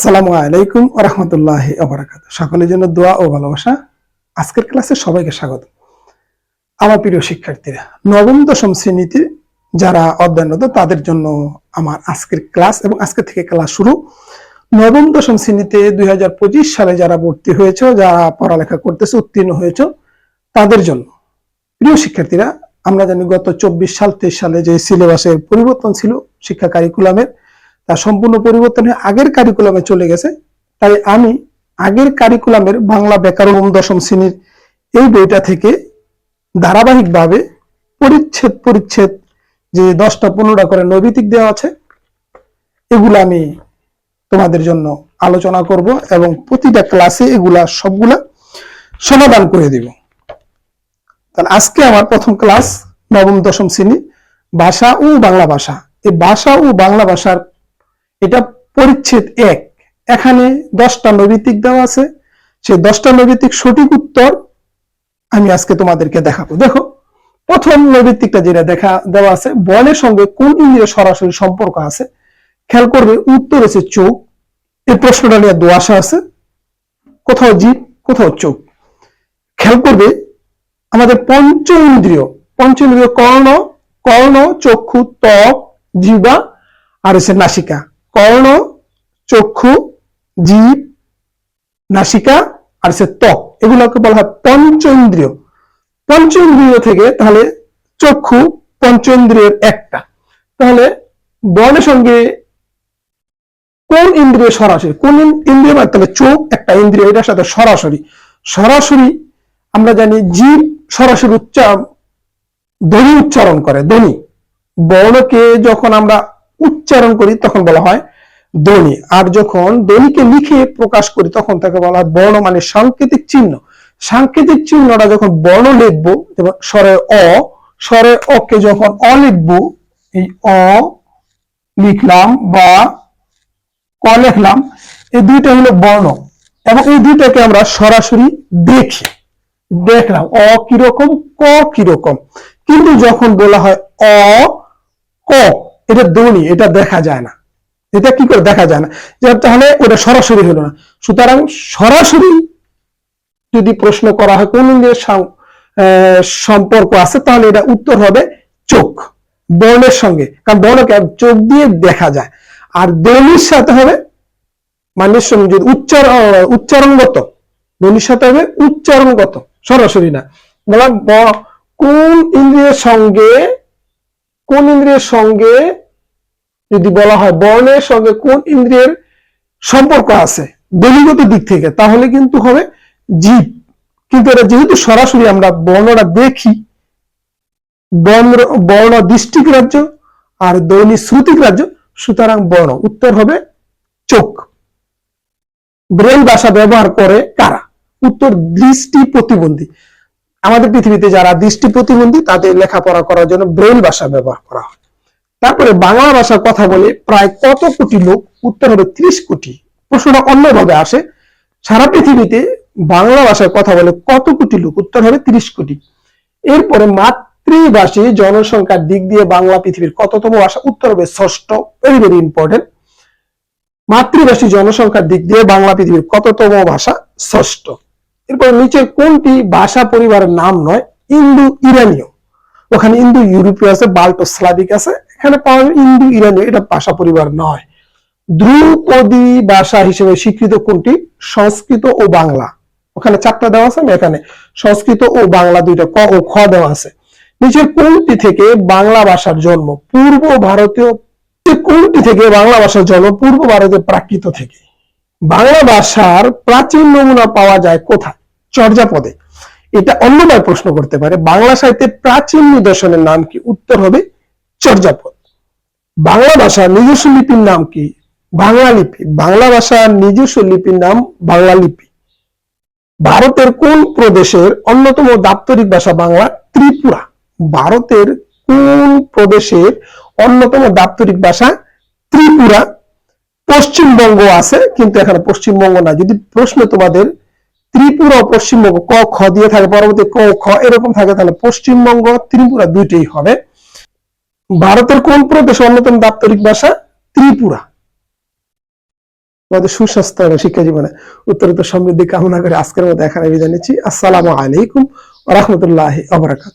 আসসালামু আলাইকুম রহমতুল্লাহ আবরাকাত সকলের জন্য দোয়া ও ভালোবাসা। আজকের ক্লাসে সবাইকে স্বাগত। আমার প্রিয় শিক্ষার্থীরা, নবম দশম শ্রেণীতে যারা অধ্যয়নরত, তাদের জন্য আমার আজকের ক্লাস এবং আজকে থেকে ক্লাস শুরু। নবম দশম শ্রেণীতে দুই হাজার পঁচিশ সালে যারা ভর্তি হয়েছে, যারা পড়ালেখা করতেছে, উত্তীর্ণ হয়েছে, তাদের জন্য। প্রিয় শিক্ষার্থীরা, আমরা জানি গত চব্বিশ সাল, তেইশ সালে যে সিলেবাসের পরিবর্তন ছিল, শিক্ষা কারিকুলামের তা সম্পূর্ণ পরিবর্তন হয়ে আগের কারিকুলামে চলে গেছে। তাই আমি আগের কারিকুলামের বাংলা ব্যাকরণ দশম শ্রেণির এই বইটা থেকে ধারাবাহিকভাবে পরিচ্ছেদ পরিচ্ছেদ যে দশটা পনেরোটা করে নৈবিতিক দেওয়া আছে, এগুলো আমি তোমাদের জন্য আলোচনা করব এবং প্রতিটা ক্লাসে এগুলা সবগুলা সমাধান করে দিব। আজকে আমার প্রথম ক্লাস নবম দশম শ্রেণি, ভাষা ও বাংলা ভাষা। এই ভাষা ও বাংলা ভাষার এটা পরিচ্ছেদ এক। এখানে দশটা নৈবিতিক দেওয়া আছে। সেই দশটা নৈবিতিক সঠিক উত্তর আমি আজকে তোমাদেরকে দেখাবো। দেখো, প্রথম নৈবিতিকটা যেটা দেখা, দেওয়া আছে, বলের সঙ্গে কোন ইন্দ্রিয় সরাসরি সম্পর্ক আছে? খেয়াল করবে, উত্তর আছে চোখ। এই প্রশ্নটা নিয়ে দোয়াশা আছে। কোথাও জীব, কোথাও চোখ। খেয়াল করবে, আমাদের পঞ্চ ইন্দ্রিয় পঞ্চ ইন্দ্রিয় কর্ণ কর্ণ, চক্ষু, ত্বক জিবা আর হচ্ছে নাসিকা। কর্ণ, চক্ষু, জীব, নাসিকা আর হচ্ছে ত্বক এগুলোকে বলা হয় পঞ্চ ইন্দ্রিয় পঞ্চ ইন্দ্রিয় থেকে তাহলে চক্ষু পঞ্চ ইন্দ্রিয়ের একটা। তাহলে বর্ণের সঙ্গে কোন ইন্দ্রিয় সরাসরি? কোন ইন্দ্রিয় মানে তাহলে চোখ একটা ইন্দ্রিয়, এটার সাথে সরাসরি। সরাসরি আমরা জানি জীব সরাসরি উচ্চারণ ধ্বনি উচ্চারণ করে, ধ্বনি। বর্ণকে যখন আমরা উচ্চারণ করি, তখন বলা হয় ধ্বনি। আর যখন ধ্বনিকে লিখে প্রকাশ করি, তখন তাকে বলা হয় বর্ণ মানে সাংকেতিক চিহ্ন। সাংকেতিক চিহ্নটা যখন বর্ণ লিখব এবং স্বরে অ, স্বরে অকে যখন অ লিখব, এই অ লিখলাম বা ক লিখলাম, এই দুইটা হলো বর্ণ। এবং এই দুইটাকে আমরা সরাসরি দেখি। দেখলাম, অ কীরকম, ক কীরকম। কিন্তু যখন বলা হয় অ, ক এটা ধ্বনি এটা দেখা যায় না। এটা কি করে দেখা যায় না? যে তাহলে ওটা সরাসরি হলো না। সুতরাং সরাসরি যদি প্রশ্ন করা হয় কোন আহ, সম্পর্ক আছে তাহলে এটা উত্তর হবে চোখ বর্ণের সঙ্গে। কারণ বর্ণকে চোখ দিয়ে দেখা যায়। আর ধ্বনির সাথে হবে মানের সঙ্গে যদি উচ্চার উচ্চারণগত ধ্বনির সাথে হবে উচ্চারণগত সরাসরি না। বললাম ব- কোন ইন্দ্রিয়ের সঙ্গে কোন ইন্দ্রিয়ের সঙ্গে যদি বলা হয় বর্ণের সঙ্গে কোন ইন্দ্রিয়ের সম্পর্ক আছে দলিগত দিক থেকে, তাহলে কিন্তু হবে জীব। কিন্তু এটা যেহেতু সরাসরি আমরা বর্ণটা দেখি, বর্ণ বর্ণ দৃষ্টিক রাজ্য আর দৈনিক শ্রুতিক রাজ্য, সুতরাং বর্ণ। উত্তর হবে চোখ। ব্রেন ভাষা ব্যবহার করে কারা? উত্তর দৃষ্টি প্রতিবন্ধী। আমাদের পৃথিবীতে যারা দৃষ্টি প্রতিবন্ধী, তাদের লেখাপড়া করার জন্য ব্রেন ভাষা ব্যবহার করা হয়। তারপরে বাংলা ভাষার কথা বলে, প্রায় কত কোটি লোক, উত্তর হবে ত্রিশ কোটি। প্রশ্নটা অন্যভাবে আসে, সারা পৃথিবীতে বাংলা ভাষায় কথা বলে কত কোটি লোক, উত্তর হবে ত্রিশ কোটি। এরপরে মাতৃভাষী জনসংখ্যার দিক দিয়ে বাংলা পৃথিবীর কততম ভাষা, উত্তর হবে ষষ্ঠ ভেরি ভেরি ইম্পর্টেন্ট মাতৃভাষী জনসংখ্যার দিক দিয়ে বাংলা পৃথিবীর কততম ভাষা, ষষ্ঠ। এরপর নিচের কোনটি ভাষা পরিবারের নাম নয়? ইন্দো ইরানীয়। ওখানে ইন্দো ইউরোপীয় আছে বাল্টো স্লাভিক আছে। এখানে পাওয়া যায় ইন্দো ইরানীয়, এটা ভাষা পরিবার নয়। ধ্রুপদী ভাষা হিসেবে স্বীকৃত কোনটি? সংস্কৃত ও বাংলা। ওখানে চারটা দেওয়া আছে এখানে সংস্কৃত ও বাংলা দুইটা ক ও খ দেওয়া আছে। নিচের কোনটি থেকে বাংলা ভাষার জন্ম? পূর্ব ভারতীয় কোনটি থেকে বাংলা ভাষার জন্ম? পূর্ব ভারতীয় প্রাকৃত থেকে। বাংলা ভাষার প্রাচীন নমুনা পাওয়া যায় কোথায়? চর্যাপদে। এটা অন্যভাবে প্রশ্ন করতে পারে, বাংলা সাহিত্যে প্রাচীন নিদর্শনের নাম কি? উত্তর হবে চর্যাপদ। বাংলা ভাষা নিজস্ব লিপির নাম কি? বাংলা লিপি। বাংলা ভাষার নিজস্ব লিপির নাম বাংলা লিপি। ভারতের কোন প্রদেশের অন্যতম দাপ্তরিক ভাষা বাংলা? ত্রিপুরা। ভারতের কোন প্রদেশের অন্যতম দাপ্তরিক ভাষা ত্রিপুরা? পশ্চিমবঙ্গ আছে, কিন্তু এখানে পশ্চিমবঙ্গ না। যদি প্রশ্ন তোমাদের ত্রিপুরা পশ্চিমবঙ্গ ক, খ দিয়ে থাকে, পরবর্তী ক, খ এরকম থাকে, তাহলে পশ্চিমবঙ্গ, ত্রিপুরা দুইটাই হবে। ভারতের কোন প্রদেশ অন্যতম দাপ্তরিক ভাষা? ত্রিপুরা। আমাদের সুস্বাস্থ্য এবং শিক্ষা জীবনে উত্তরোত্তর সমৃদ্ধি কামনা করে আজকের মতো এখানে বিদায় আসসালামু আলাইকুম রহমতুল্লাহ আবরাকাত